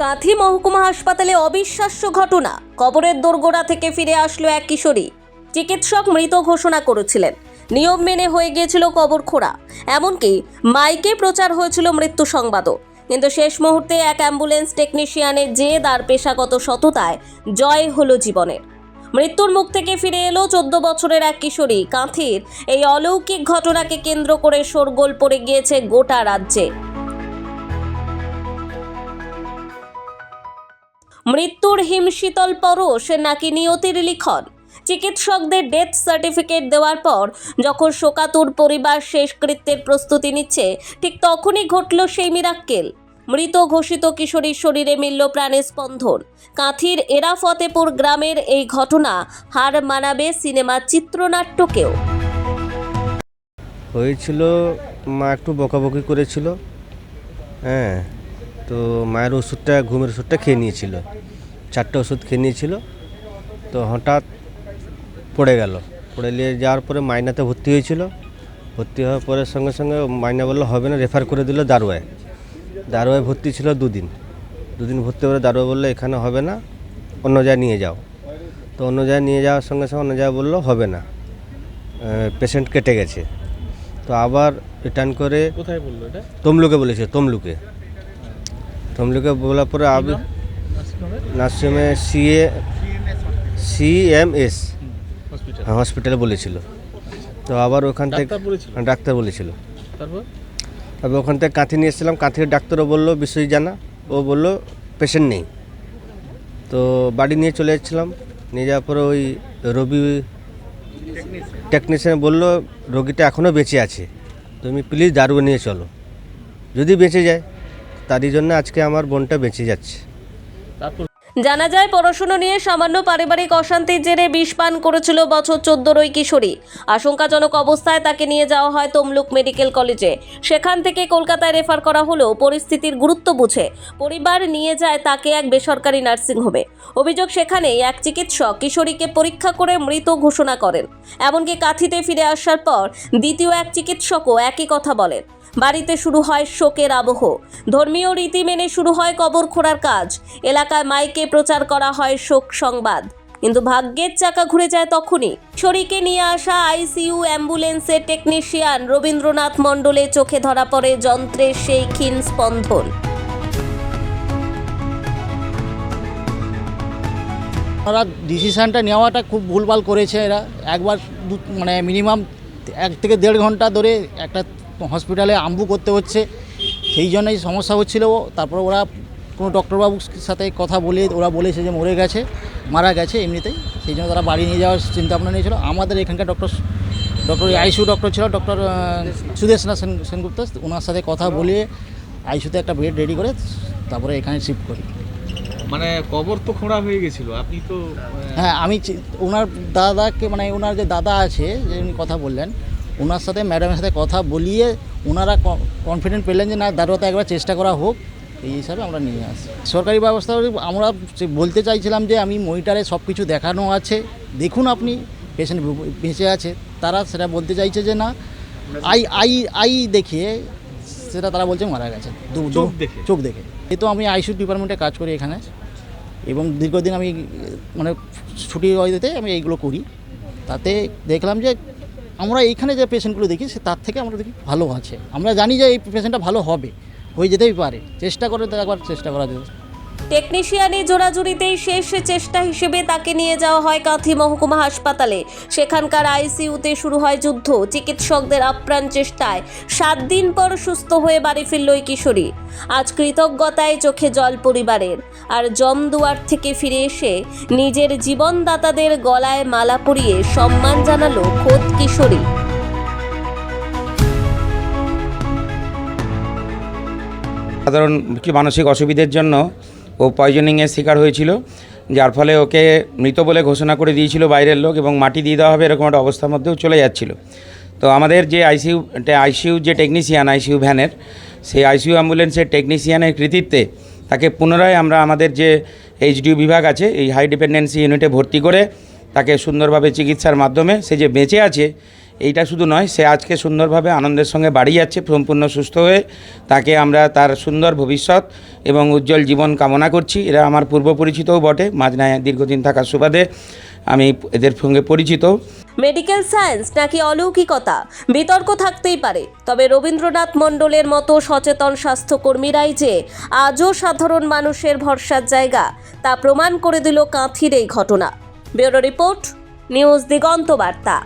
কাঁথি মহকুমা হাসপাতালে অবিশ্বাস্য ঘটনা। কবরের দোরগোড়া থেকে ফিরে আসলো এক কিশোরী। চিকিৎসক মৃত ঘোষণা করেছিলেন। নিয়ম মেনে হয়ে গিয়েছিল কবর খোঁড়া। এমনকি মাইকে প্রচার হয়েছিল মৃত্যু সংবাদও। কিন্তু শেষ মুহূর্তে এক অ্যাম্বুলেন্স টেকনিশিয়ানের জেদ আর পেশাগত সততায় জয় হলো জীবনের। মৃত্যুর মুখ থেকে ফিরে এলো চোদ্দ বছরের এক কিশোরী। কাঁথির এই অলৌকিক ঘটনাকে কেন্দ্র করে শোরগোল পড়ে গিয়েছে গোটা রাজ্যে। মৃত্যুর হিমশীতল পরশ নাকি নিয়তির লিখন? চিকিৎসকদের ডেথ সার্টিফিকেট দেওয়ার পর যখন শোকাতুর পরিবার শেষকৃত্যের প্রস্তুতি নিচ্ছে, ঠিক তখনই ঘটল সেই মিরাক্কেল। মৃত ঘোষিত কিশোরীর শরীরে মিলল প্রাণের স্পন্দন। কাঁথির এরা ফতেপুর গ্রামের এই ঘটনা হার মানাবে সিনেমা চিত্রনাট্যকেও। হয়েছিল, মা একটু বকাবকি করেছিল। হ্যাঁ। তো মায়ের ওষুধটা ঘুমের ওষুধটা খেয়ে নিয়েছিল। চারটে ওষুধ খেয়ে নিয়েছিল। তো হঠাৎ পড়ে গেল। পড়ে নিয়ে যাওয়ার পরে মাইনাতে ভর্তি হয়েছিল। ভর্তি হওয়ার পরে সঙ্গে সঙ্গে মাইনা বলল হবে না রেফার করে দিল দারোয়ায়। দারোয়ায় ভর্তি ছিল দুদিন। দুদিন ভর্তি করে দারোয়া বলল এখানে হবে না অন্য জায়গায় নিয়ে যাও। তো অন্য জায়গায় নিয়ে যাওয়ার সঙ্গে সঙ্গে অন্য জায়গায় বলল হবে না পেশেন্ট কেটে গেছে। তো আবার রিটার্ন করে কোথায় বলল এটা? তমলুকে বলেছে তমলুকে। তমলুকে বলার পরে আবি নার্সিংহোমে সিএ সিএমএস হসপিটাল হসপিটালে বলেছিল তো আবার ওখান থেকে ডাক্তার বলেছিল? হ্যাঁ, তারপর? ওখান থেকে কাঁথি নিয়ে এসেছিলাম কাঁথির ডাক্তারও বলল বিষয় জানা ও বলল পেশেন্ট নেই তো বাড়ি নিয়ে চলে যাচ্ছিলাম নিয়ে যাওয়ার পরে ওই রবি টেকনিশিয়ান বলল রোগীটা এখনও বেঁচে আছে তুমি প্লিজ দারু নিয়ে চলো যদি বেঁচে যায় তারই জন্য আজকে আমার বোনটা বেঁচে যাচ্ছে। জানা যায়, পড়াশুনো নিয়ে সামান্য পারিবারিক অশান্তির জেরে বিষ পান করেছিল বছর চোদ্দোর ওই কিশোরী। আশঙ্কাজনক অবস্থায় তাকে নিয়ে যাওয়া হয় তমলুক মেডিকেল কলেজে। সেখান থেকে কলকাতায় রেফার করা হলেও পরিস্থিতির গুরুত্ব বুঝে পরিবার নিয়ে যায় তাকে এক বেসরকারি নার্সিংহোমে। অভিযোগ সেখানেই এক চিকিৎসক কিশোরীকে পরীক্ষা করে মৃত ঘোষণা করেন। এমনকি কাথিতে ফিরে আসার পর দ্বিতীয় এক চিকিৎসকও একই কথা বলেন। বাড়িতে শুরু হয় শোকের আবহ। ধর্মীয় রীতি মেনে শুরু হয় কবর খোঁড়ার কাজ। এলাকায় মাইকে প্রচার করা হয় শোক সংবাদ। কিন্তু ভাগ্যের চাকা ঘুরে যায় তখনই। শরীকে নিয়ে আসা আইসিইউ অ্যাম্বুলেন্সের টেকনিশিয়ান রবীন্দ্রনাথ মণ্ডলের চোখে ধরা পড়ে যন্ত্রের সেই ক্ষীণ স্পন্দন। ওরা ডিসিশানটা নেওয়াটা খুব ভুলভাল করেছে এরা। একবার দু- মানে মিনিমাম এক থেকে দেড় ঘণ্টা ধরে একটা হসপিটালে আম্বু করতে হচ্ছে। সেই জন্যই সমস্যা হচ্ছিল। তারপর ওরা কোনো ডক্টরবাবুর সাথে কথা বলে ওরা বলেছে যে মরে গেছে মারা গেছে এমনিতেই। সেই জন্য তারা বাড়ি নিয়ে যাওয়ার চিন্তা ভাবনা নিয়েছিল। আমাদের এখানকার ডক্টর ডক্টর আইসিউ ডক্টর ছিল ডক্টর সুদেশনা সেন সেনগুপ্ত। ওনার সাথে কথা বলে আইসিউতে একটা বেড রেডি করে তারপরে এখানে শিফট করি। মানে কবর তো খোঁড়া হয়ে গেছিল আপনি তো হ্যাঁ আমি ওনার দাদাকে মানে ওনার যে দাদা আছে যে উনি কথা বললেন ওনার সাথে ম্যাডামের সাথে কথা বলিয়ে ওনারা কনফিডেন্ট পেলেন যে না দারোয়াতে একবার চেষ্টা করা হোক। এই হিসাবে আমরা নিয়ে আসি। সরকারি ব্যবস্থা আমরা সে- বলতে চাইছিলাম যে আমি মনিটারে সব কিছু দেখানো আছে। দেখুন আপনি পেশেন্ট বেঁচে আছে। তারা সেটা বলতে চাইছে যে না আই আই আই দেখিয়ে সেটা তারা বলছে মারা গেছে। চোখ দেখে? চোখ দেখে। এই তো আমি আইসিউ ডিপার্টমেন্টে কাজ করি এখানে। এবং দীর্ঘদিন আমি মানে ছুটি ওইতে আমি এইগুলো করি। তাতে দেখলাম যে আমরা এইখানে যে পেশেন্টগুলো দেখি সে তার থেকে আমরা দেখি ভালো আছে। আমরা জানি যে এই পেশেন্টটা ভালো হবে। হয়ে যেতেই পারে। চেষ্টা করে একবার, চেষ্টা করা যেতে টেকনিশিয়ানি জোড়াজুড়িতেই শেষ চেষ্টা হিসেবে তাকে নিয়ে যাওয়া হয় কাঁথি মহকুমা হাসপাতালে। সেখানকার আইসিইউতে শুরু হয় যুদ্ধ। চিকিৎসকদের আপ্রাণ চেষ্টায় সাত দিন পর সুস্থ হয়ে বাড়ি ফিরল ওই কিশোরী। আজ কৃতজ্ঞতায় চোখে জল পরিবারের। আর জমদুয়ার থেকে ফিরে এসে নিজের জীবনদাতাদের গলায় মালা পরিয়ে সম্মান জানালো খোদ কিশোরী। সাধারণ কি মানসিক অসুবিধের জন্য ও পয়জনিংয়ের শিকার হয়েছিল, যার ফলে ওকে মৃত বলে ঘোষণা করে দিয়েছিল বাইরের লোক এবং মাটি দিয়ে দেওয়া হবে এরকম একটা অবস্থার মধ্যেও চলে যাচ্ছিল। তো আমাদের যে আইসিইউ আইসিইউ যে টেকনিশিয়ান আইসিইউ ভ্যানের, সেই আইসিইউ অ্যাম্বুলেন্সের টেকনিশিয়ানের কৃতিত্বে তাকে পুনরায় আমরা আমাদের যে এইচডিউ বিভাগ আছে, এই হাই ডিপেন্ডেন্সি ইউনিটে ভর্তি করে তাকে সুন্দরভাবে চিকিৎসার মাধ্যমে সে যে বেঁচে আছে এইটা শুধু নয়, সে আজকে সুন্দরভাবে আনন্দের সঙ্গে বাড়ি যাচ্ছে, সম্পূর্ণ সুস্থ হয়ে তাকে আমরা তার সুন্দর ভবিষ্যৎ এবং উজ্জ্বল জীবন কামনা করছি। এরা আমার পূর্ব পরিচিতও বটে, মাঝনায় দীর্ঘদিন থাকার সুবাদে আমি এদের সঙ্গে পরিচিত। মেডিকেল সায়েন্স নাকি অলৌকিকতা? বিতর্ক থাকতেই পারে, তবে রবীন্দ্রনাথ মণ্ডলের মতো সচেতন স্বাস্থ্যকর্মীরাই যে আজও সাধারণ মানুষের ভরসার জায়গা, তা প্রমাণ করে দিল কাঁথির এই ঘটনা। ব্যুরো রিপোর্ট, নিউজ দিগন্ত বার্তা।